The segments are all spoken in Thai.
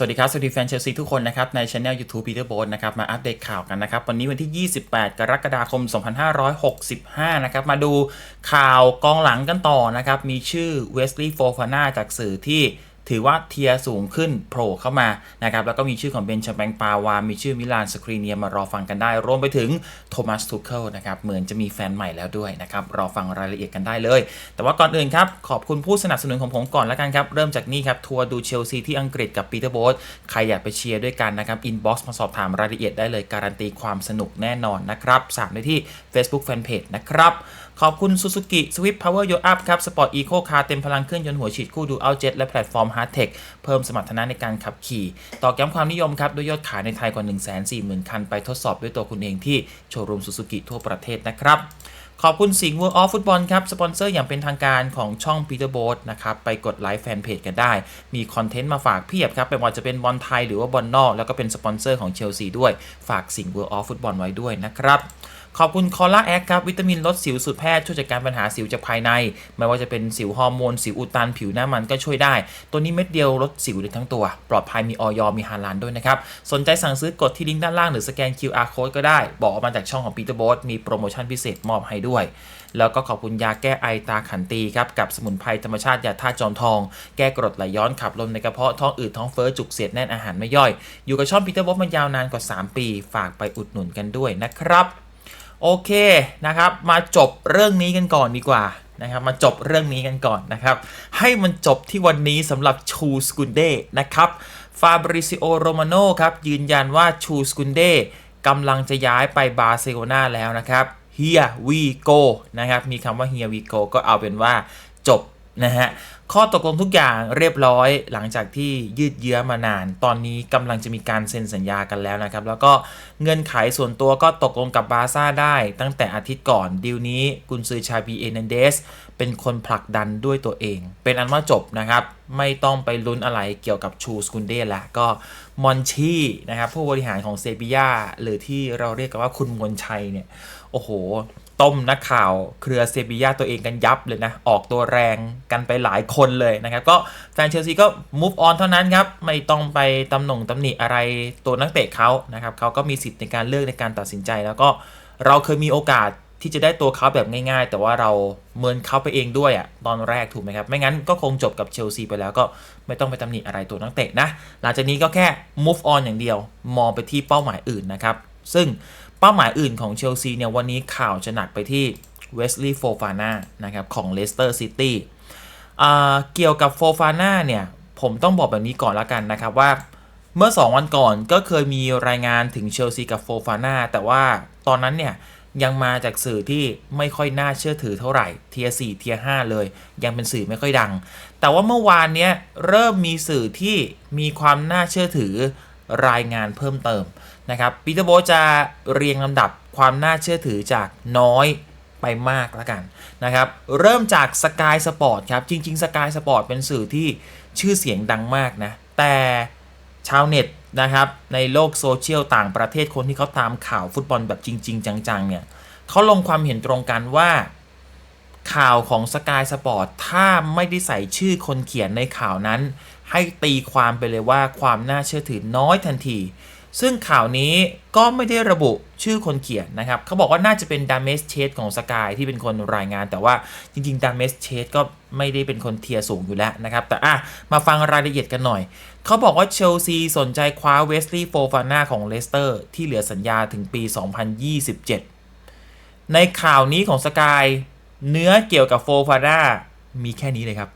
สวัสดีครับ สวัสดีแฟนเชลซีทุกคนนะครับ ในช anel YouTube Peter b o a t นะครับ มาอัปเดตข่าวกันนะครับ วันนี้วันที่ 28 กรกฎาคม 2565 นะครับ มาดูข่าวกองหลังกันต่อนะครับ มีชื่อเวสลีย์โฟฟาน่าจากสื่อที่ ถือว่าเทียสูงขึ้นโผล่เข้ามานะครับแล้วก็มีชื่อของเบนชาแบงปาวา มีชื่อมิลานสครีเนียมารอฟังกันได้ รวมไปถึงโทมัสทูเคิลนะครับเหมือนจะมีแฟนใหม่แล้วด้วยนะครับรอฟังรายละเอียดกันได้เลย แต่ว่าก่อนอื่นครับ ขอบคุณผู้สนับสนุนของผมก่อนแล้วกันครับ เริ่มจากนี่ครับทัวร์ดูเชลซีที่อังกฤษกับปีเตอร์โบ๊ทใครอยากไปเชียร์ด้วยกันนะครับอินบ็อกซ์มาสอบถามรายละเอียดได้เลยการันตีความสนุกแน่นอนนะครับสามได้ที่ Facebook Fanpage นะครับ ขอบคุณ Suzuki Swift Power Your Up ครับ Sport Eco Car เต็มพลังเครื่องยนต์หัวฉีดคู่ดู Out Jet และแพลตฟอร์ม Hard Tech เพิ่มสมรรถนะในการขับขี่ ต่อย้ำความนิยมครับ ด้วยยอดขายในไทยกว่า 140,000 คัน ไปทดสอบด้วยตัวคุณเองที่โชว์รูม Suzuki ทั่วประเทศนะครับขอบคุณสิงห์ World of Football ครับ สปอนเซอร์อย่างเป็นทางการของช่อง Peter Boat นะครับ ไปกดไลค์แฟนเพจกันได้ มีคอนเทนต์มาฝากเพียบครับไม่ว่าจะเป็นบอลไทยหรือว่าบอลนอก แล้วก็เป็นสปอนเซอร์ของเชลซีด้วย ฝากสิงห์ World of Football ไว้ด้วยนะครับ ขอบคุณคอล่าแอคครับ วิตามินลดสิวสูตรแพทย์ช่วยจัดการปัญหาสิวจากภายใน ไม่ว่าจะเป็นสิวฮอร์โมน สิวอุดตันผิวหน้ามันก็ช่วยได้ ตัวนี้เม็ดเดียวลดสิวได้ทั้งตัว ปลอดภัยมีออยมีฮาลานด้วยนะครับ สนใจสั่งซื้อกดที่ลิงก์ด้านล่างหรือสแกน QR code ก็ได้ บอกมาจากช่องของ Peter b o t มีโปรโมชั่นพิเศษมอบให้ด้วย แล้วก็ขอบคุณยาแก้ไอตาขันตีครับกับสมุนไพรธรรมชาติยาธาตุจอมทอง แก้กรดไหลย้อนขับลมในกระเพาะท้องอืดท้องเฟ้อจุกเสียดแน่นอาหารไม่ย่อย อยู่กับช่อง Peter b o t มายาวนานกว่า 3 ปี ฝากไปอุดหนุนกันด้วยนะครับ โอเคนะครับ มาจบเรื่องนี้กันก่อนดีกว่านะครับ มาจบเรื่องนี้กันก่อนนะครับ ให้มันจบที่วันนี้สำหรับชูสกุนเดนะครับฟาบริซิโอโรมาโนครับ ยืนยันว่าชูสกุนเดกำลังจะย้ายไปบาร์เซโลนาแล้วนะครับ Here we go นะครับ มีคำว่า Here we go ก็เอาเป็นว่าจบ นะฮะข้อตกลงทุกอย่างเรียบร้อยหลังจากที่ยืดเยื้อมานาน ตอนนี้กำลังจะมีการเซ็นสัญญากันแล้วนะครับ แล้วก็เงินไขส่วนตัวก็ตกลงกับบาซ่าได้ตั้งแต่อาทิตย์ก่อนดีลนี้กุนซือชาบีเอเนเดสเป็นคนผลักดันด้วยตัวเอง เป็นอันว่าจบนะครับ ไม่ต้องไปลุ้นอะไรเกี่ยวกับชูสกุนเดแล้วก็มอนชีนะครับผู้บริหารของเซบียาหรือที่เราเรียกกันว่าคุณมนชัยเนี่ยโอ้โห ต้มนักข่าวเครือเซบียาตัวเองกันยับเลยนะ ออกตัวแรงกันไปหลายคนเลยนะครับ ก็แฟนเชลซีก็ move on เท่านั้นครับ ไม่ต้องไปตำหน่งตำหนิอะไรตัวนักเตะเขานะครับเขาก็มีสิทธิ์ในการเลือกในการตัดสินใจ แล้วก็เราเคยมีโอกาสที่จะได้ตัวเขาแบบง่ายๆ แต่ว่าเราเมินเขาไปเองด้วยอะตอนแรกถูกไหมครับ ไม่งั้นก็คงจบกับเชลซีไปแล้วก็ไม่ต้องไปตำหนิอะไรตัวนักเตะนะ หลังจากนี้ก็แค่ move on อย่างเดียว มองไปที่เป้าหมายอื่นนะครับ ซึ่ง เป้าหมายอื่นของเชลซีเนี่ยวันนี้ข่าวจะหนักไปที่เวสลีย์โฟฟาน่านะครับของเลสเตอร์ซิตี้เกี่ยวกับโฟฟาน่าเนี่ยผมต้องบอกแบบนี้ก่อนละกันนะครับว่าเมื่อ 2 วันก่อนก็เคยมีรายงานถึงเชลซีกับโฟฟาน่าแต่ว่าตอนนั้นเนี่ยยังมาจากสื่อที่ไม่ค่อยน่าเชื่อถือเท่าไหร่เทียสี่เทียห้าเลย ยังเป็นสื่อไม่ค่อยดัง แต่ว่าเมื่อวานเนี้ยเริ่มมีสื่อที่มีความน่าเชื่อถือรายงานเพิ่มเติม นะครับปีเตอร์โบจะเรียงลำดับความน่าเชื่อถือจากน้อยไปมากแล้วกันนะครับ เริ่มจากสกายสปอร์ตครับ จริงๆสกายสปอร์ตเป็นสื่อที่ชื่อเสียงดังมากนะ แต่ชาวเน็ตนะครับ ในโลกโซเชียลต่างประเทศคนที่เขาตามข่าวฟุตบอลแบบจริง ๆ จัง ๆ เนี่ยเขาลงความเห็นตรงกันว่าข่าวของสกายสปอร์ตถ้าไม่ได้ใส่ชื่อคนเขียนในข่าวนั้น ให้ตีความไปเลยว่าความน่าเชื่อถือน้อยทันที ซึ่งข่าวนี้ก็ไม่ได้ระบุชื่อคนเขียนนะครับ เขาบอกว่าน่าจะเป็นดามเมสเชสของสกายที่เป็นคนรายงาน แต่ว่าจริงๆดามเมสเชสก็ไม่ได้เป็นคนเทียร์สูงอยู่แล้วนะครับ แต่อะมาฟังรายละเอียดกันหน่อย เขาบอกว่าเชลซีสนใจคว้าเวสลีย์โฟฟาน่าของเลสเตอร์ที่เหลือสัญญาถึงปี 2027 ในข่าวนี้ของสกายเนื้อเกี่ยวกับโฟฟาน่ามีแค่นี้เลยครับ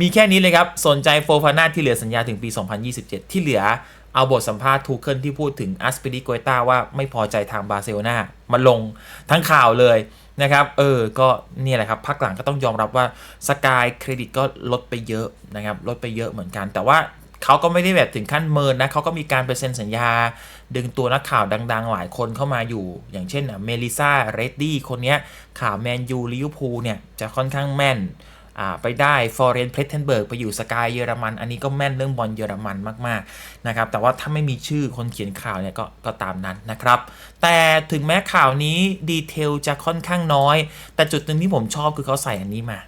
มีแค่นี้เลยครับ สนใจโฟฟาน่าที่เหลือสัญญาถึงปี 2027 ที่เหลือ เอาบทสัมภาษณ์ทูเคิลที่พูดถึงอัสปิริโกต้าว่าไม่พอใจทางบาร์เซโลนามาลงทั้งข่าวเลยนะครับเออก็นี่แหละครับพักหลังก็ต้องยอมรับว่าสกายเครดิตก็ลดไปเยอะนะครับลดไปเยอะเหมือนกัน แต่ว่าเขาก็ไม่ได้แบบถึงขั้นเมินนะเขาก็มีการไปเซ็นสัญญา ดึงตัวนักข่าวดัง ๆ หลายคนเข้ามาอยู่ อย่างเช่นเมลิซาเรดดี้คนนี้ข่าวแมนยูลิเวอร์พูลเนี่ยจะค่อนข้างแม่น ไปได้ฟอร์เรนเพลเทนเบิร์กไปอยู่สกายเยอรมัน อันนี้ก็แม่นเรื่องบอลเยอรมันมากๆนะครับแต่ว่าถ้าไม่มีชื่อคนเขียนข่าวเนี่ยก็ก็ตามนั้นนะครับ แต่ถึงแม้ข่าวนี้ดีเทลจะค่อนข้างน้อย แต่จุดหนึ่งที่ผมชอบคือเขาใส่อันนี้มา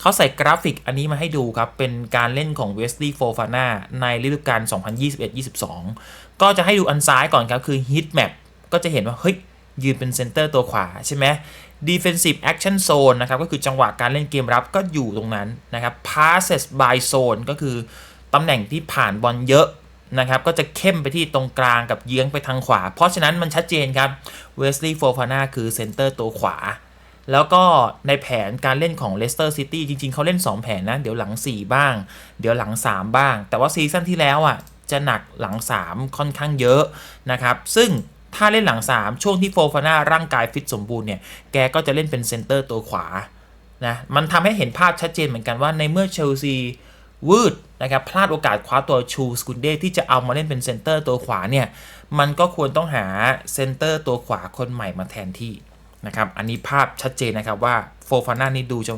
เขาใส่กราฟิกอันนี้มาให้ดูครับ เป็นการเล่นของเวสลีย์โฟฟาน่าในฤดูกาล 2021-22 ก็จะให้ดูอันซ้ายก่อนครับ คือ Heat Map ก็จะเห็นว่า เฮ้ย ยืนเป็นเซนเตอร์ตัวขวาใช่ไหม Defensive Action Zone นะครับก็คือจังหวะการเล่นเกมรับก็อยู่ตรงนั้นนะครับ Passes by Zone ก็คือตำแหน่งที่ผ่านบอลเยอะนะครับก็จะเข้มไปที่ตรงกลางกับเยื้องไปทางขวา เพราะฉะนั้นมันชัดเจนครับเวสลีย์โฟฟาน่าคือเซนเตอร์ตัวขวา แล้วก็ในแผนการเล่นของเลสเตอร์ซิตี้จริง ๆ เขาเล่น 2 แผนนะ เดี๋ยวหลัง 4 บ้าง เดี๋ยวหลัง 3 บ้าง แต่ว่าซีซั่นที่แล้วอะจะหนักหลัง 3 ค่อนข้างเยอะนะครับ ซึ่ง ถ้าเล่นหลัง 3 ช่วงที่โฟฟาน่าร่างกายฟิตสมบูรณ์เนี่ย แกก็จะเล่นเป็นเซนเตอร์ตัวขวา นะ มันทำให้เห็นภาพชัดเจนเหมือนกันว่าในเมื่อเชลซีวืดนะครับพลาดโอกาสคว้าตัวชูสกุนเดที่จะเอามาเล่นเป็นเซนเตอร์ตัวขวาเนี่ย มันก็ควรต้องหาเซนเตอร์ตัวขวาคนใหม่มาแทนที่นะครับ อันนี้ภาพชัดเจนนะครับว่าโฟฟาน่านี่ดูจะ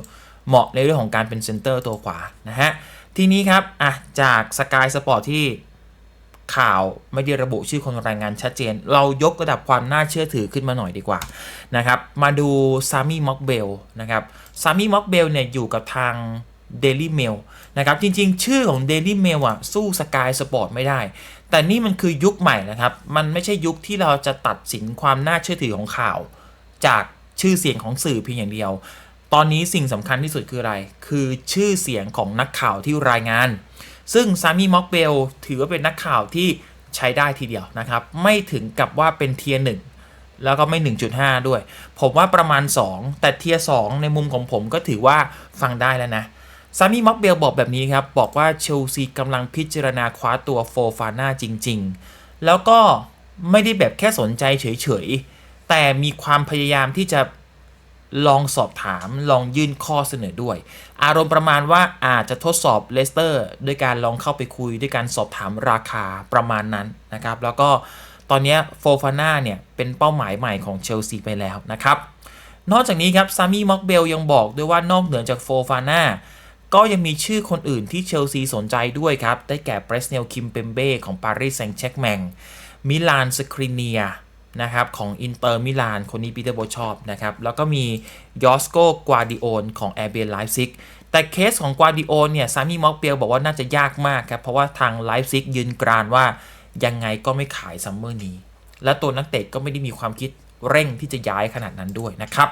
เหมาะในเรื่องของการเป็นเซนเตอร์ตัวขวานะฮะ ทีนี้ครับ อะ จากสกายสปอร์ตที่ ข่าวไม่ได้ระบุชื่อคนรายงานชัดเจน เรายกระดับความน่าเชื่อถือขึ้นมาหน่อยดีกว่านะครับ มาดูซามีม็อกเบลนะครับซามีม็อกเบลเนี่ยอยู่กับทาง Daily Mail นะครับ จริงๆ ชื่อของ Daily Mail อะ สู้สกายสปอร์ตไม่ได้ แต่นี่มันคือยุคใหม่นะครับ มันไม่ใช่ยุคที่เราจะตัดสินความน่าเชื่อถือของข่าว จากชื่อเสียงของสื่อเพียงอย่างเดียว ตอนนี้สิ่งสำคัญที่สุดคืออะไร คือชื่อเสียงของนักข่าวที่รายงาน ซึ่งซามีม็อกเบลถือว่าเป็นนักข่าวที่ใช้ได้ทีเดียวนะครับ ไม่ถึงกับว่าเป็นเทียร์หนึ่งแล้วก็ไม่ 1.5 ด้วย ผมว่าประมาณ 2 แต่เทียร์2ในมุมของผมก็ถือว่าฟังได้แล้วนะซามีม็อกเบลบอกแบบนี้ครับ บอกว่าเชลซีกำลังพิจารณาคว้าตัวโฟฟาน่าจริง ๆ แล้วก็ไม่ได้แบบแค่สนใจเฉย ๆ แต่มีความพยายามที่จะ ลองสอบถามลองยื่นข้อเสนอด้วย อารมณ์ประมาณว่าอาจจะทดสอบเลสเตอร์ด้วยการลองเข้าไปคุยด้วยการสอบถามราคาประมาณนั้นนะครับ แล้วก็ตอนนี้โฟฟาน่าเนี่ย เป็นเป้าหมายใหม่ของเชลซีไปแล้วนะครับ นอกจากนี้ครับซามีม็อกเบลยังบอกด้วยว่านอกเหนือจากโฟฟาน่าก็ยังมีชื่อคนอื่นที่เชลซีสนใจด้วยครับ ได้แก่เบรสเนลคิมเปมเบ้ของปารีสแซงต์แชร์กแมงมิลานสคริเนีย นะครับของอินเตอร์มิลานคนนี้ปีเตอร์โบชอบนะครับ แล้วก็มียอสโกกวาดิโอนของแอร์เบียไลฟ์ซิกแต่เคสของกวาดิโอนเนี่ยซามีม็อกเบลบอกว่าน่าจะยากมากครับ เพราะว่าทางไลฟ์ซิกยืนกรานว่ายังไงก็ไม่ขายซัมเมอร์นี้ และตัวนักเตะก็ไม่ได้มีความคิดเร่งที่จะย้ายขนาดนั้นด้วยนะครับ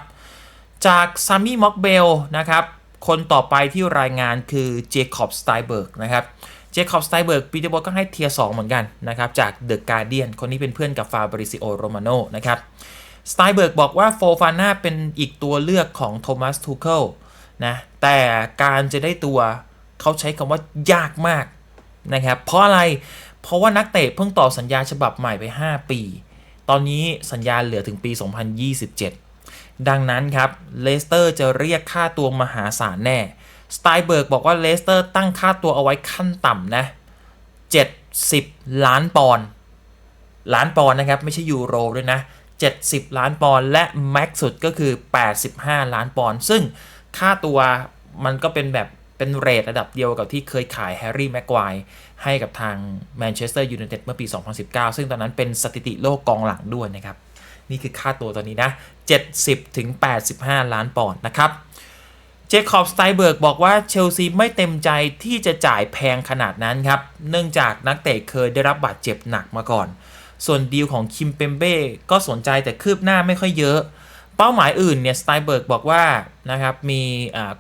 จากซามีม็อกเบลนะครับคนต่อไปที่รายงานคือเจคอบสไตเบิร์กนะครับ เจคอบสไตเบิร์กปีเตอร์บอลก็ให้เทียร์สเหมือนกันนะครับจากเดอะการเดียนคนนี้เป็นเพื่อนกับฟาบริซิโอโรมาโนนะครับสไตเบิร์กบอกว่าโฟฟาน่าเป็นอีกตัวเลือกของโทมัสทูเคิลนะแต่การจะได้ตัวเขาใช้คำว่ายากมากนะครับเพราะอะไรเพราะว่านักเตะเพิ่งต่อสัญญาฉบับใหม่ไป 5 ปี ตอนนี้สัญญาเหลือถึงปี 2027 ดังนั้นครับเลสเตอร์จะเรียกค่าตัวมหาศาลแน่ สไตเบิร์กบอกว่าเลสเตอร์ตั้งค่าตัวเอาไว้ขั้นต่ำนะ 70 ล้านปอนด์ล้านปอนด์นะครับ ไม่ใช่ยูโรด้วยนะ 70 ล้านปอนด์และแม็กสุดก็คือ 85 ล้านปอนด์ซึ่งค่าตัวมันก็เป็นแบบเป็นเรทระดับเดียวกับที่เคยขายแฮร์รี่แม็กควายให้กับทางแมนเชสเตอร์ยูไนเต็ดเมื่อปี 2019 ซึ่งตอนนั้นเป็นสถิติโลกกองหลังด้วยนะครับ นี่คือค่าตัวตอนนี้นะ 70ถึง85 ล้านปอนด์นะครับ เจคอบสไตเบิร์กบอกว่าเชลซีไม่เต็มใจที่จะจ่ายแพงขนาดนั้นครับ เนื่องจากนักเตะเคยได้รับบาดเจ็บหนักมาก่อน ส่วนดีลของคิมเปมเบ้ก็สนใจแต่คืบหน้าไม่ค่อยเยอะ เป้าหมายอื่นเนี่ยสไตเบิร์กบอกว่านะครับมี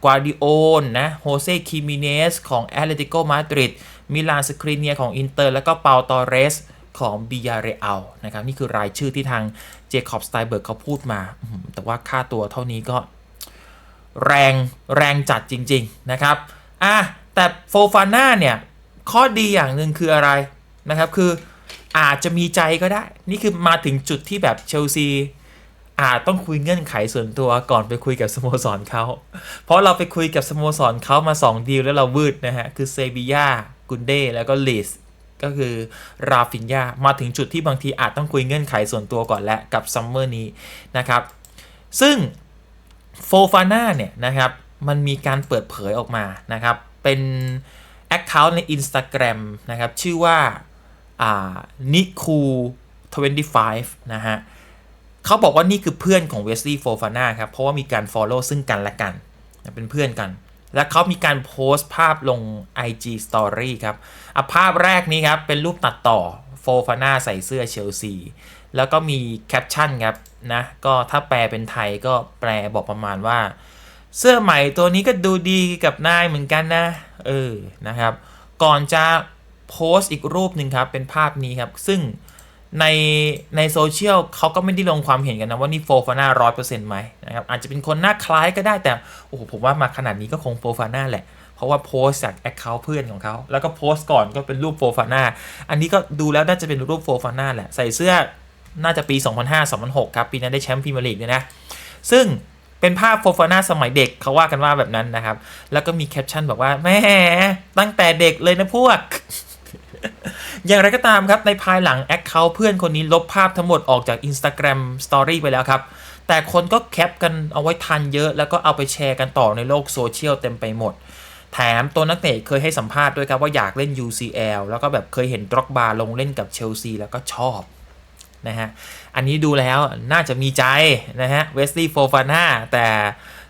กวาดิโอนนะโฮเซ่คิมิเนสของแอตเลติโกมาดริดมิลานสครีเนียของอินเตอร์แล้วก็เปาตอเรสของบิยาเรอัลนะครับนี่คือรายชื่อที่ทางเจคอบสไตเบิร์กเขาพูดมา แต่ว่าค่าตัวเท่านี้ก็ แรงแรงจัดจริง ๆ นะครับอะแต่โฟฟาน่าเนี่ย ข้อดีอย่างหนึ่งคืออะไรนะครับคืออาจจะมีใจก็ได้ นี่คือมาถึงจุดที่แบบเชลซีอาจต้องคุยเงื่อนไขส่วนตัวก่อนไปคุยกับสโมสรเขา เพราะเราไปคุยกับสโมสรเขามา 2 ดีลแล้วเราวืดนะฮะ คือเซบียากุนเดแล้วก็ลีสก็คือราฟินยามาถึงจุดที่บางทีอาจต้องคุยเงื่อนไขส่วนตัวก่อนแล้วกับซัมเมอร์นี้นะครับ ซึ่ง โฟฟาน่าเนี่ยนะครับมันมีการเปิดเผยออกมานะครับ เป็น Account ใน Instagram นะครับ ชื่อว่านิคู25นะฮะเขาบอกว่านี่คือเพื่อนของเวสลีย์โฟฟาน่าครับ เพราะว่ามีการ Follow ซึ่งกันและกัน เป็นเพื่อนกัน และเขามีการโพสต์ภาพลง IG Story ครับภาพแรกนี้ครับ เป็นรูปตัดต่อโฟฟาน่าใส่เสื้อเชลซี แล้วก็มีแคปชั่นครับนะก็ถ้าแปลเป็นไทยก็แปลบอกประมาณว่า เสื้อใหม่ตัวนี้ก็ดูดีกับนายเหมือนกันนะ เออนะครับ ก่อนจะโพสต์อีกรูปหนึ่งครับเป็นภาพนี้ครับ ซึ่งในในโซเชียลเขาก็ไม่ได้ลงความเห็นกันนะว่านี่โฟฟาน่าร้อยเปอร์เซ็นต์ไหมนะครับอาจจะเป็นคนหน้าคล้ายก็ได้แต่ โอ้โหผมว่ามาขนาดนี้ก็คงโฟฟาน่าแหละ เพราะว่าโพสจากแอคเคาท์เพื่อนของเขา แล้วก็โพสต์ก่อนก็เป็นรูปโฟฟาน่าอันนี้ก็ดูแล้วน่าจะเป็นรูปโฟฟาน่าแหละ ใส่เสื้อ น่าจะปี 2005-2006 ครับ ปีนั้นได้แชมป์พรีเมียร์ลีกด้วยนะ ซึ่งเป็นภาพโฟฟาน่าสมัยเด็กเขาว่ากันว่าแบบนั้นนะครับ แล้วก็มีแคปชั่นบอกว่าแม่ตั้งแต่เด็กเลยนะพวก อย่างไรก็ตามครับ ในภายหลังแอคเคาท์เพื่อนคนนี้ลบภาพทั้งหมดออกจาก Instagram Story ไปแล้วครับ แต่คนก็แคปกันเอาไว้ทันเยอะ แล้วก็เอาไปแชร์กันต่อในโลกโซเชียลเต็มไปหมด แถมตัวนักเตะเคยให้สัมภาษณ์ด้วยครับว่าอยากเล่น UCL แล้วก็แบบเคยเห็นดร็อกบาลงเล่นกับเชลซีแล้วก็ชอบ นะฮะ อันนี้ดูแล้วน่าจะมีใจนะฮะเวสลีย์โฟฟาน่าแต่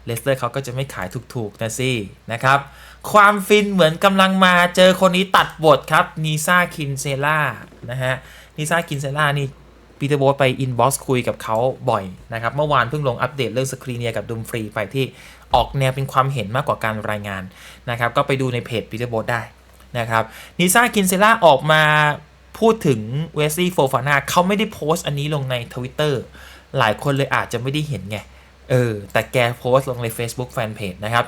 เลสเตอร์เขาก็จะไม่ขายถูกๆนะสินะครับ ความฟินเหมือนกำลังมาเจอคนนี้ตัดบทครับนีซาคินเซล่านะฮะนีซาคินเซล่านี่ปีเตอร์โบสไปอินบ็อกซ์คุยกับเขาบ่อยนะครับ เมื่อวานเพิ่งลงอัปเดตเรื่องสครีเนียกับดุมฟรีไปที่ออกแนวเป็นความเห็นมากกว่าการรายงานนะครับ ก็ไปดูในเพจปีเตอร์โบสได้นะครับนิซาคินเซล่าออกมา พูดถึงเวสลี่โฟฟาน่าเขาไม่ได้โพสต์อันนี้ลงใน Twitter หลายคนเลยอาจจะไม่ได้เห็นไง เออ แต่แกโพสต์ลงใน Facebook Fanpage นะครับ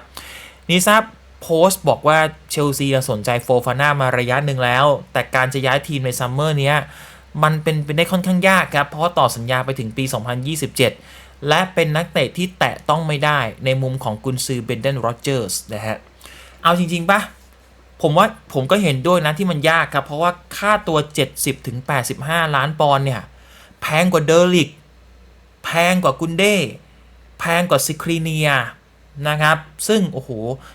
นิซาโพสต์บอกว่าเชลซีสนใจโฟฟาน่ามาระยะหนึ่งแล้ว แต่การจะย้ายทีมในซัมเมอร์เนี้ยมันเป็นไปได้ค่อนข้างยากครับ เพราะต่อสัญญาไปถึงปี 2027 และเป็นนักเตะที่แตะต้องไม่ได้ในมุมของกุนซือเบนเดนโรเจอร์สนะฮะ เอาจริง ๆปะ ผมว่าผมก็เห็นด้วยนะที่มันยากครับ เพราะว่าค่าตัว 70-85 ล้านปอนด์เนี่ย แพงกว่าเดอร์ลิก แพงกว่ากุนเด้แพงกว่าซิครีเนียนะครับ ซึ่ง โอ้โห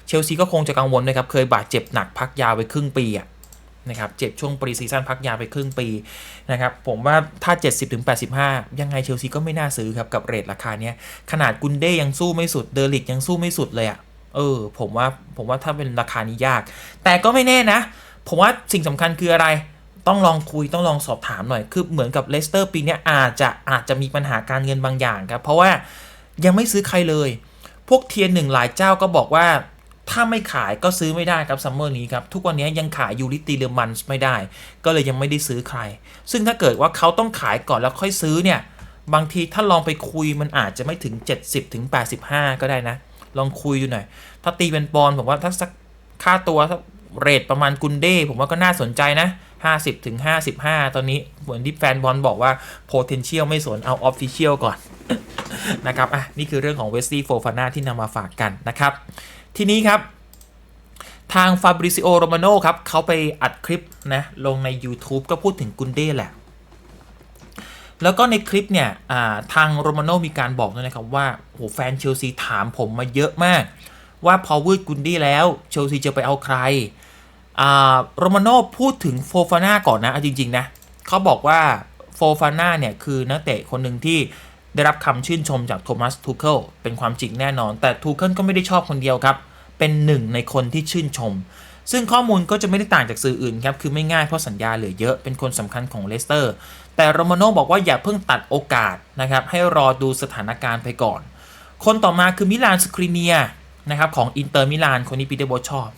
เชลซีก็คงจะกังวลนะครับ เคยบาดเจ็บหนักพักยาวไปครึ่งปีอะนะครับ เจ็บช่วงปรีซีซั่นพักยาวไปครึ่งปีนะครับ ผมว่าถ้า 70-85 ยังไงเชลซีก็ไม่น่าซื้อครับ กับเรทราคาเนี้ย ขนาดกุนเด้ยังสู้ไม่สุด เดอร์ลิกยังสู้ไม่สุดเลยอะ เออ ผมว่าผมว่าถ้าเป็นราคานี้ยาก แต่ก็ไม่แน่นะ ผมว่าสิ่งสำคัญคืออะไร ต้องลองคุยต้องลองสอบถามหน่อย คือเหมือนกับเลสเตอร์ปีนี้อาจจะอาจจะมีปัญหาการเงินบางอย่างครับ เพราะว่ายังไม่ซื้อใครเลย พวกเทียนหนึ่งหลายเจ้าก็บอกว่าถ้าไม่ขายก็ซื้อไม่ได้ครับซัมเมอร์นี้ครับ ทุกวันนี้ยังขายยูริตีเดอร์มันไม่ได้ ก็เลยยังไม่ได้ซื้อใคร ซึ่งถ้าเกิดว่าเขาต้องขายก่อนแล้วค่อยซื้อเนี่ย บางทีถ้าลองไปคุยมันอาจจะไม่ถึง 70ถึง85 ก็ได้นะ ลองคุยดูหน่อย ถ้าตีเป็นปอนผมว่าถ้าสักค่าตัวเรทประมาณกุนเด้ผมว่าก็น่าสนใจนะ 50ถึง55 ตอนนี้เหมือนที่แฟนบอลบอกว่า potential ไม่สนเอา official ก่อน นะครับ อะ นี่คือเรื่องของเวสตี้โฟฟาน่าที่นำมาฝากกันนะครับ ทีนี้ครับ ทางฟาบริซิโอโรมาโนครับเขาไปอัดคลิปนะ ลงใน YouTube ก็พูดถึงกุนเด้แหละ แล้วก็ในคลิปเนี่ยทางโรมาโนมีการบอกด้วยนะครับว่าโหแฟนเชลซีถามผมมาเยอะมาก ว่าพอวืดกุนดี้แล้วเชลซีจะไปเอาใครโรมาโนพูดถึงโฟฟาน่าก่อนนะจริงๆนะเขาบอกว่าโฟฟาน่าเนี่ยคือนักเตะคนหนึ่งที่ได้รับคำชื่นชมจากโทมัสทูเคิลเป็นความจริงแน่นอน แต่ทูเคิลก็ไม่ได้ชอบคนเดียวครับ เป็นหนึ่งในคนที่ชื่นชม ซึ่งข้อมูลก็จะไม่ได้ต่างจากสื่ออื่นครับ คือไม่ง่ายเพราะสัญญาเหลือเยอะเป็นคนสำคัญของเลสเตอร์ แต่โรมาโนบอกว่าอย่าเพิ่งตัดโอกาสนะครับให้รอดูสถานการณ์ไปก่อน คนต่อมาคือมิลานสคริเนียนะครับของอินเตอร์มิลานคนนี้ปีเตอร์โบชอบ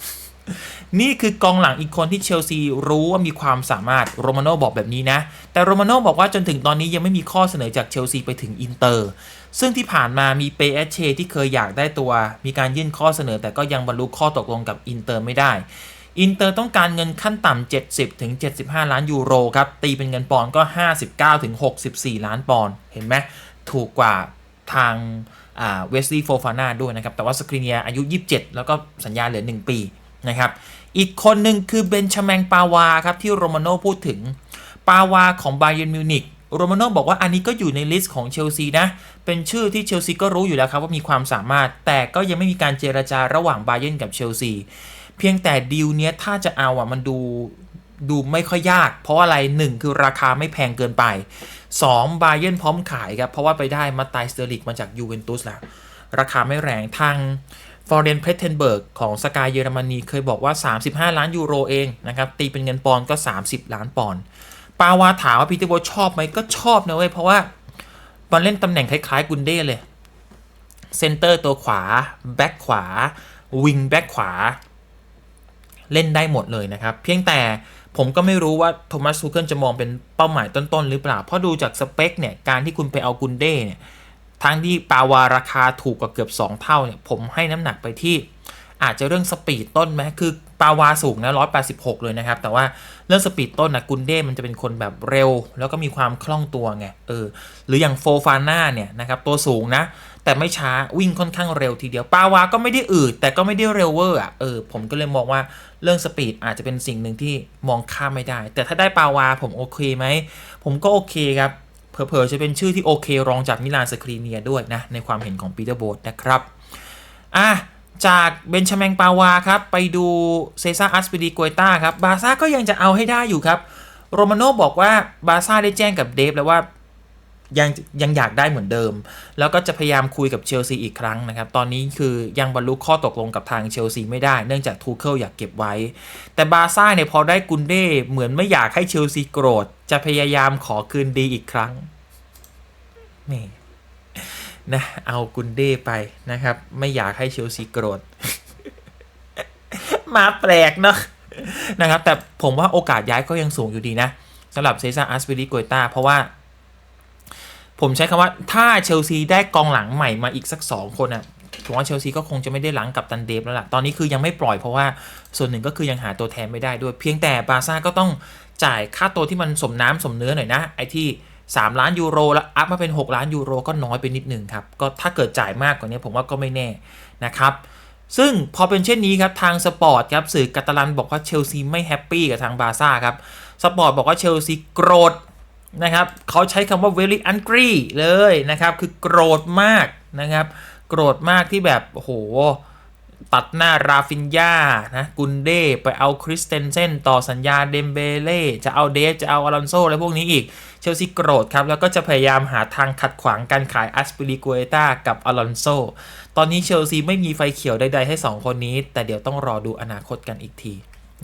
นี่คือกองหลังอีกคนที่เชลซีรู้ว่ามีความสามารถโรมาโนบอกแบบนี้นะ แต่โรมาโนบอกว่าจนถึงตอนนี้ยังไม่มีข้อเสนอจากเชลซีไปถึงอินเตอร์ ซึ่งที่ผ่านมามีเปเอเชที่เคยอยากได้ตัว มีการยื่นข้อเสนอแต่ก็ยังบรรลุข้อตกลงกับอินเตอร์ไม่ได้ อินเตอร์ต้องการเงินขั้นต่ำ 70 ถึง 75 ล้านยูโรครับ ตีเป็นเงินปอนก็ 59 ถึง 64 ล้านปอนเห็นไหมถูกกว่าทางเวสลีย์โฟฟาน่าด้วยนะครับ แต่ว่าสครีเนียอายุ 27 แล้วก็สัญญาเหลือ 1 ปีนะครับ อีกคนหนึ่งคือเบนชแมงปาวาครับ ที่โรมาโน่พูดถึง ปาวาของบาเยนมิวนิกโรมาโน่บอกว่าอันนี้ก็อยู่ในลิสต์ของเชลซีนะ เป็นชื่อที่เชลซีก็รู้อยู่แล้วครับว่ามีความสามารถ แต่ก็ยังไม่มีการเจราจาระหว่างบาเยนกับเชลซี เพียงแต่ดีลเนี้ยถ้าจะเอาอะมันดูดูไม่ค่อยยาก เพราะอะไร 1 คือราคาไม่แพงเกินไป 2 บาเยนพร้อมขายครับ เพราะว่าไปได้มาตายสเตอร์ลิกมาจากยูเวนตุสแล้ว ราคาไม่แรงทางฟอร์เรนเพเทนเบิร์กของสกายเยอรมนีเคยบอกว่า 35 ล้านยูโรเองนะครับ ตีเป็นเงินปอนก็ 30 ล้านปอนปาวาถามว่าพีเตอร์โบชอบไหมก็ชอบนะเว้ย เพราะว่ามันเล่นตำแหน่งคล้ายๆกุนเด้เลยเซนเตอร์ตัวขวา แบ็คขวา วิงแบ็คขวา เล่นได้หมดเลยนะครับ เพียงแต่ผมก็ไม่รู้ว่าโทมัสทูเคิลจะมองเป็นเป้าหมายต้น ๆ หรือเปล่า เพราะดูจากสเปคเนี่ย การที่คุณไปเอากุนเด้เนี่ยทั้งที่ปาวาราคาถูกกว่าเกือบ 2 เท่าเนี่ย ผมให้น้ำหนักไปที่อาจจะเรื่องสปีดต้นไหมคือ ปาวาสูงนะ186เลยนะครับ แต่ว่าเรื่องสปีดต้นนะกุนเด้มันจะเป็นคนแบบเร็ว แล้วก็มีความคล่องตัวไงเออหรืออย่างโฟฟาน่าเนี่ยนะครับตัวสูงนะ แต่ไม่ช้าวิ่งค่อนข้างเร็วทีเดียว ปาวาก็ไม่ได้อืดแต่ก็ไม่ได้เร็วเวอร์อะเออผมก็เลยมองว่าเรื่องสปีดอาจจะเป็นสิ่งหนึ่งที่มองข้ามไม่ได้ แต่ถ้าได้ปาวาผมโอเคไหมผมก็โอเคครับเผลอๆจะเป็นชื่อที่โอเค รองจากมิลานสครีเนียด้วยนะในความเห็นของปีเตอร์โบสนะครับอะ จากเบนชาแมงปาวาครับ ไปดูเซซ่าอัสปิดีกวยต้าครับ บาซ่าก็ยังจะเอาให้ได้อยู่ครับ โรมาโน่บอกว่าบาซ่าได้แจ้งกับเดฟแล้วว่ายังยังอยากได้เหมือนเดิม แล้วก็จะพยายามคุยกับเชลซีอีกครั้งนะครับ ตอนนี้คือยังบรรลุข้อตกลงกับทางเชลซีไม่ได้ เนื่องจากทูเคิลอยากเก็บไว้ แต่บาซ่าเนี่ยพอได้กุนเด้เหมือนไม่อยากให้เชลซีโกรธ จะพยายามขอคืนดีอีกครั้งนี่ นะเอากุนเด้ไปนะครับ ไม่อยากให้เชลซีโกรธมาแปลกเนาะนะครับ แต่ผมว่าโอกาสย้ายก็ยังสูงอยู่ดีนะสำหรับเซซ่าอัสเปริโกตาเพราะว่า ผมใช้คำว่าถ้าเชลซีได้กองหลังใหม่มาอีกสัก 2 คนอะ่ะผมว่าเชลซีก็คงจะไม่ได้หลังกับตันเดฟแล้วล่ะ ตอนนี้คือยังไม่ปล่อยเพราะว่าส่วนหนึ่งก็คือยังหาตัวแทนไม่ได้ด้วย เพียงแต่บาซ่าก็ต้องจ่ายค่าตัวที่มันสมน้ำสมเนื้อหน่อยนะ ไอ้ที่ 3 ล้านยูโรแล้วอัพมาเป็น 6 ล้านยูโรก็น้อยไปนิดหนึ่งครับ ก็ถ้าเกิดจ่ายมากกว่านี้ผมว่าก็ไม่แน่นะครับ ซึ่งพอเป็นเช่นนี้ครับ ทางสปอร์ตครับสื่อกาตาลันบอกว่าเชลซีไม่แฮปปี้กับทางบาซ่าครับ สปอร์ตบอกว่าเชลซีโกรธนะครับ เขาใช้คำว่า very angry เลยนะครับ คือโกรธมากนะครับ โกรธมากที่แบบโอ้โห ตัดหน้าราฟินยานะกุนเด้ไปเอาคริสเตนเซนต่อสัญญาเดมเบเล่จะเอาเดฟจะเอาอลอนโซอะไรพวกนี้อีก เชลซีโกรธครับ แล้วก็จะพยายามหาทางขัดขวางการขายอัสปิลิกัวตากับอลอนโซตอนนี้เชลซีไม่มีไฟเขียวใดๆให้ 2 คนนี้ แต่เดี๋ยวต้องรอดูอนาคตกันอีกที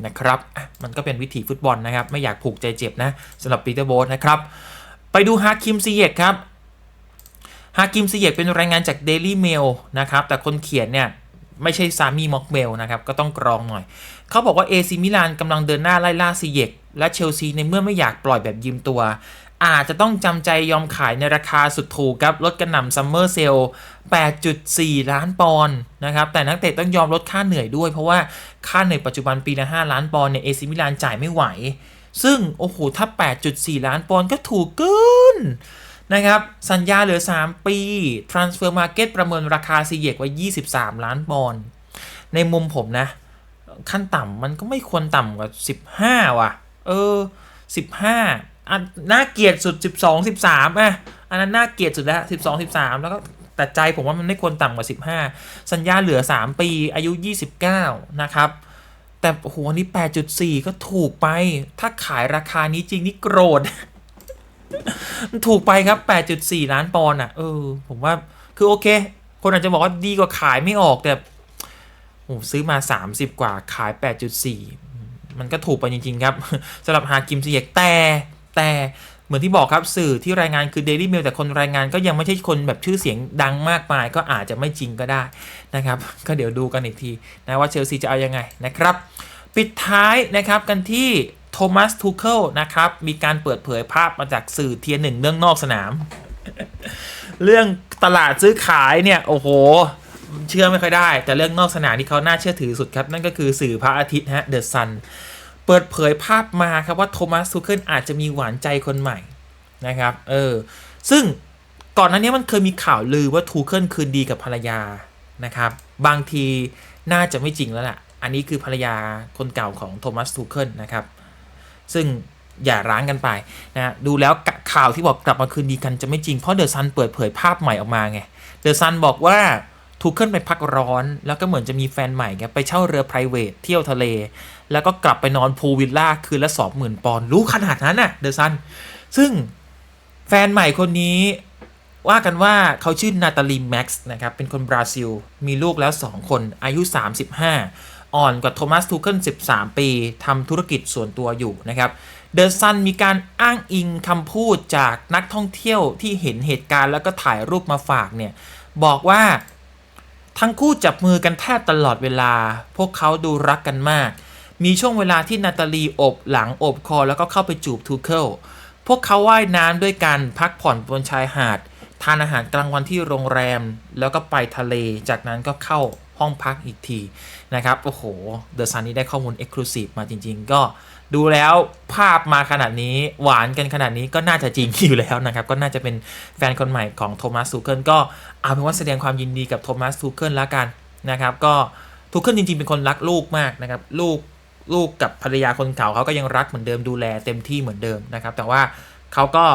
นะครับ มันก็เป็นวิถีฟุตบอลนะครับ ไม่อยากผูกใจเจ็บนะสำหรับปีเตอร์โบสนะครับ ไปดูฮาคิมซีเยกครับฮาคิมซีเยกเป็นรายงานจาก Daily Mail นะครับ แต่คนเขียนเนี่ย ไม่ใช่ซามีม็อกเมลนะครับ ก็ต้องกรองหน่อย เขาบอกว่าเอซิมิลานกำลังเดินหน้าไล่ล่าซีเยกและเชลซีในเมื่อไม่อยากปล่อยแบบยืมตัว อาจจะต้องจำใจยอมขายในราคาสุดถูกครับลดกระหน่ำซัมเมอร์เซล8.4 ล้านปอนด์นะครับ แต่นักเตะต้องยอมลดค่าเหนื่อยด้วย เพราะว่าค่าเหนื่อยปัจจุบันปีละ5ล้านปอนด์เนี่ยเอซิมิลานจ่ายไม่ไหว ซึ่งโอ้โหถ้า 8.4 ล้านปอนด์ก็ถูกเกิน นะครับ สัญญาเหลือ 3 ปี Transfer Market ประเมินราคาซีเยกไว้ 23 ล้านปอนด์ในมุมผมนะ ขั้นต่ำมันก็ไม่ควรต่ำกว่า 15 ว่ะ เออ 15อันน่าเกียดสุด 12 13อะอันนั้นน่าเกียดสุดแล้ว 12 13 แล้วก็แต่ใจผมว่ามันไม่ควรต่ำกว่า 15 สัญญาเหลือ 3 ปีอายุ 29 นะครับ แต่โหอันนี้8.4 ก็ถูกไป ถ้าขายราคานี้จริงนี่โกรธ ถูกไปครับ 8.4 ล้านปอนด์อะ เออ ผมว่า คือโอเค คนอาจจะบอกว่าดีกว่าขายไม่ออก แต่โอ้ซื้อมา 30 กว่า ขาย 8.4 มันก็ถูกไปจริง ๆ ครับสำหรับฮากิมเซียกแต่ แต่เหมือนที่บอกครับสื่อที่รายงานคือ Daily Mail แต่คนรายงานก็ยังไม่ใช่คนแบบชื่อเสียงดังมากมาย ก็อาจจะไม่จริงก็ได้นะครับ ก็เดี๋ยวดูกันอีกทีนะว่าเชลซีจะเอายังไงนะครับ ปิดท้ายนะครับกันที่ โทมัสทูเคิลนะครับ มีการเปิดเผยภาพมาจากสื่อเทียหนึ่งเรื่องนอกสนาม เรื่องตลาดซื้อขายเนี่ย โอ้โห เชื่อไม่ค่อยได้ แต่เรื่องนอกสนามที่เขาน่าเชื่อถือสุดครับ นั่นก็คือสื่อพระอาทิตย์ฮะเดอะซันเปิดเผยภาพมาครับว่าโทมัสทูเคิลอาจจะมีหวานใจคนใหม่นะครับ เออ ซึ่งก่อนหน้านี้มันเคยมีข่าวลือว่าทูเคิลคืนดีกับภรรยานะครับ บางทีน่าจะไม่จริงแล้วล่ะ อันนี้คือภรรยาคนเก่าของโทมัสทูเคิลนะครับ ซึ่งอย่าร้างกันไปนะดูแล้วข่าวที่บอกกลับมาคืนดีกันจะไม่จริงเพราะเดอะซันเปิดเผยภาพใหม่ออกมาไงเดอะซันบอกว่าทูกเคิลไปพักร้อน แล้วก็เหมือนจะมีแฟนใหม่ไงไปเช่าเรือ p r i v a t เที่ยวทะเล แล้วก็กลับไปนอนพูลวิลล่าคืนละสองหมื่นปอนด์รู้ขนาดนั้นน่ะเดอะซันซึ่งแฟนใหม่คนนี้ว่ากันว่าเขาชื่อนาตาลีแม็กซ์นะครับ เป็นคนบราซิล มีลูกแล้ว 2 คนอายุ 35 อ่อนกว่าโทมัสทูเคิล13 ปีทำธุรกิจส่วนตัวอยู่นะครับเดอะซันมีการอ้างอิงคำพูดจากนักท่องเที่ยวที่เห็นเหตุการณ์แล้วก็ถ่ายรูปมาฝากเนี่ย บอกว่าทั้งคู่จับมือกันแทบตลอดเวลา พวกเขาดูรักกันมาก มีช่วงเวลาที่นาตาลีอบหลังอบคอแล้วก็เข้าไปจูบทูเคิลพวกเขาว่ายน้ำด้วยกันพักผ่อนบนชายหาด ทานอาหารกลางวันที่โรงแรม แล้วก็ไปทะเลจากนั้นก็เข้า ห้องพักอีกทีนะครับ โอ้โหเดอะซันนี่ได้ข้อมูล Exclusive มาจริง ๆ ก็ดูแล้วภาพมาขนาดนี้หวานกันขนาดนี้ก็น่าจะจริงอยู่แล้วนะครับ ก็น่าจะเป็นแฟนคนใหม่ของโทมัสทูเคิลก็เอาเป็นว่าแสดงความยินดีกับโทมัสทูเคิลล้วกันนะครับก็ทูเคิลจริง ๆ เป็นคนรักลูกมากนะครับลูกลูกกับภรรยาคนเก่าเขาก็ยังรักเหมือนเดิมดูแลเต็มที่เหมือนเดิมนะครับแต่ว่าเขาก็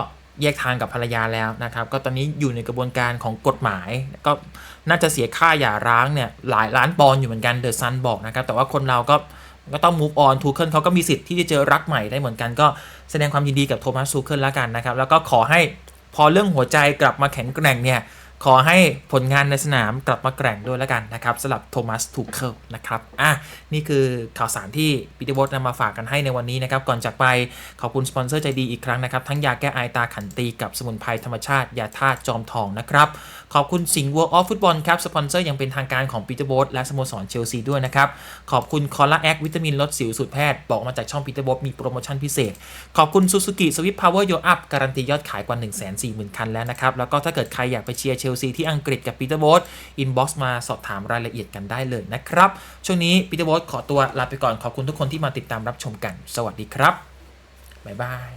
แยกทางกับภรรยาแล้วนะครับ ก็ตอนนี้อยู่ในกระบวนการของกฎหมาย ก็น่าจะเสียค่าหย่าร้างเนี่ยหลายล้านปอนด์อยู่เหมือนกันเดอะซันบอกนะครับ แต่ว่าคนเราก็ก็ต้อง move on ทูเคิลเขาก็มีสิทธิ์ที่จะเจอรักใหม่ได้เหมือนกันก็แสดงความยินดีกับโทมัสทูเคิลแล้วกันนะครับ แล้วก็ขอให้พอเรื่องหัวใจกลับมาแข็งแกร่งเนี่ย ขอให้ผลงานในสนามกลับมาแกร่งด้วยแล้วกันนะครับสำหรับโทมัสทูเคิลนะครับอะนี่คือข่าวสารที่ปีเตอร์บอสนำมาฝากกันให้ในวันนี้นะครับ ก่อนจากไปขอบคุณสปอนเซอร์ใจดีอีกครั้งนะครับ ทั้งยาแก้ไอตาขันตีกับสมุนไพรธรรมชาติ ยาธาตุจอมทองนะครับ ขอบคุณสิงห์วัวออฟฟุตบอลครับสปอนเซอร์ยังเป็นทางการของปีเตอร์บอสและสโมสรเชลซีด้วยนะครับขอบคุณคอลลาแอควิตามินลดสิวสูตรแพทย์บอกมาจากช่องปีเตอร์บอสมีโปรโมชั่นพิเศษ ขอบคุณซูซูกิสวิปพาวเวอร์โยอัพการันตียอดขายกว่า1 4 0 0 0 0คันแล้วนะครับแล้วก็ถ้าเกิดใครอยากไปเชียร์ลซีที่อังกฤษกับปีเตอร์โบสอินบ็อกซ์มาสอบถามรายละเอียดกันได้เลยนะครับ ช่วงนี้ปีเตอร์โบสขอตัวลาไปก่อนขอบคุณทุกคนที่มาติดตามรับชมกัน สวัสดีครับบ๊ายบาย